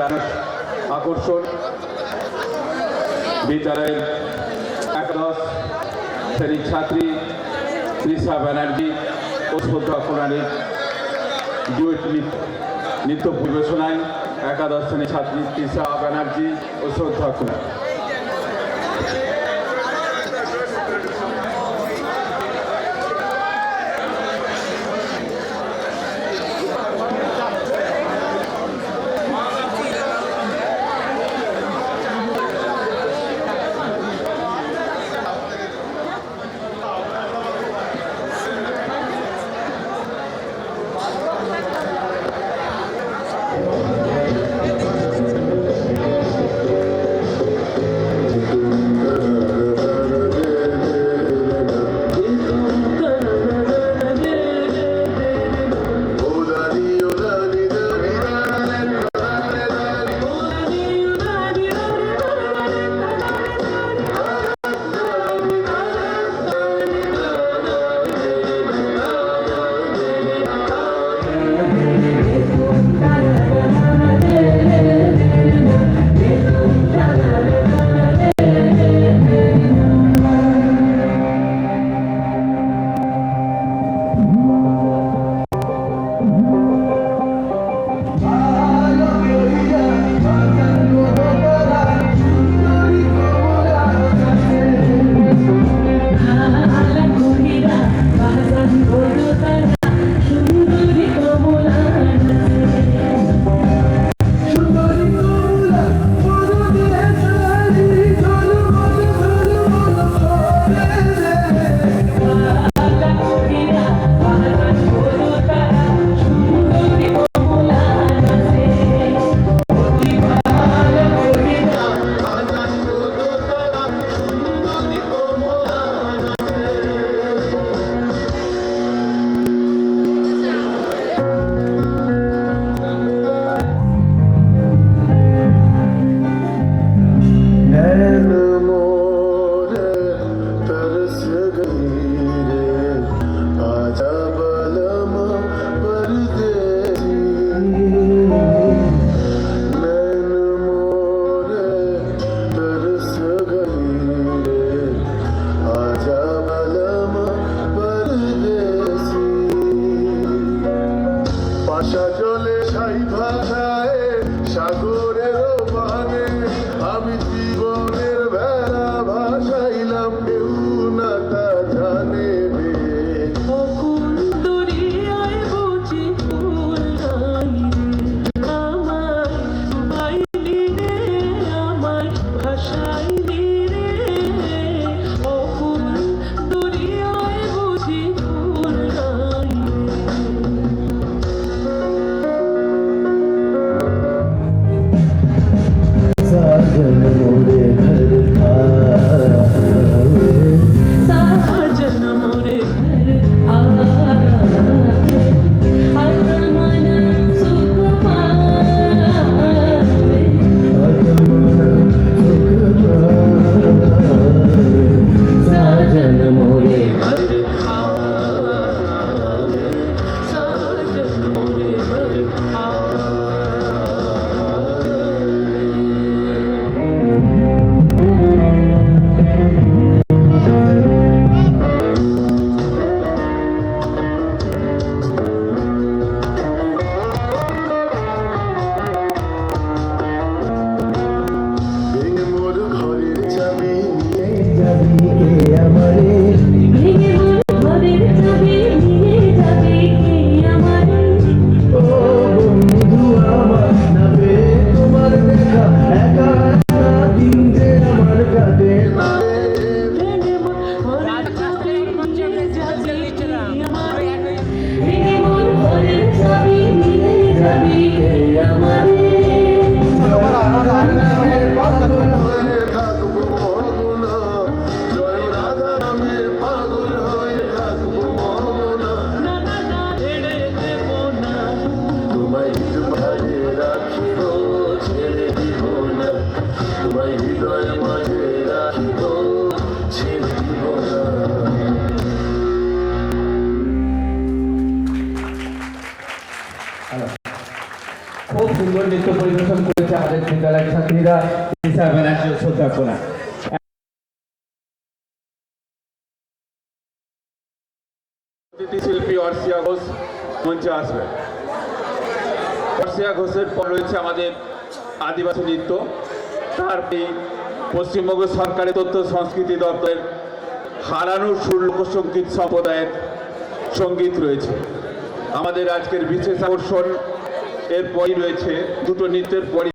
শিক্ষার আকর্ষণ। বিদ্যালয়ের একাদশ শ্রেণির ছাত্রী তৃষা ব্যানার্জি ও শ্রদ্ধা কোরআনের ডুয়েট নৃত্য নৃত্য পরিবেশনায় একাদশ শ্রেণির ছাত্রী তৃষা ব্যানার্জি ও শ্রদ্ধা কুমার ভাষা চলে সাই ভাষায় সাগরের পানে আমি জীবনের ভেড়া ভাসাইলাম, কেউ না তা জানে আমার ভাষায় সুন্দর নৃত্য পরিবেশন করেছে আমাদের বিদ্যালয়ের ছাত্রীরা তৃষা ব্যানার্জি ও শ্রদ্ধা কোনা শিল্পী অর্ষিয়া ঘোষ মঞ্চে আসবে। অর্ষিয়া ঘোষের পর রয়েছে আমাদের আদিবাসী নৃত্য। তার পশ্চিমবঙ্গ সরকারের তথ্য সংস্কৃতি দপ্তরের হারানো সুর লোকসঙ্গীত সম্প্রদায়ের সংগীত রয়েছে। আমাদের আজকের বিশেষ আকর্ষণ এর পরই রয়েছে দুটো নৃত্যের পরই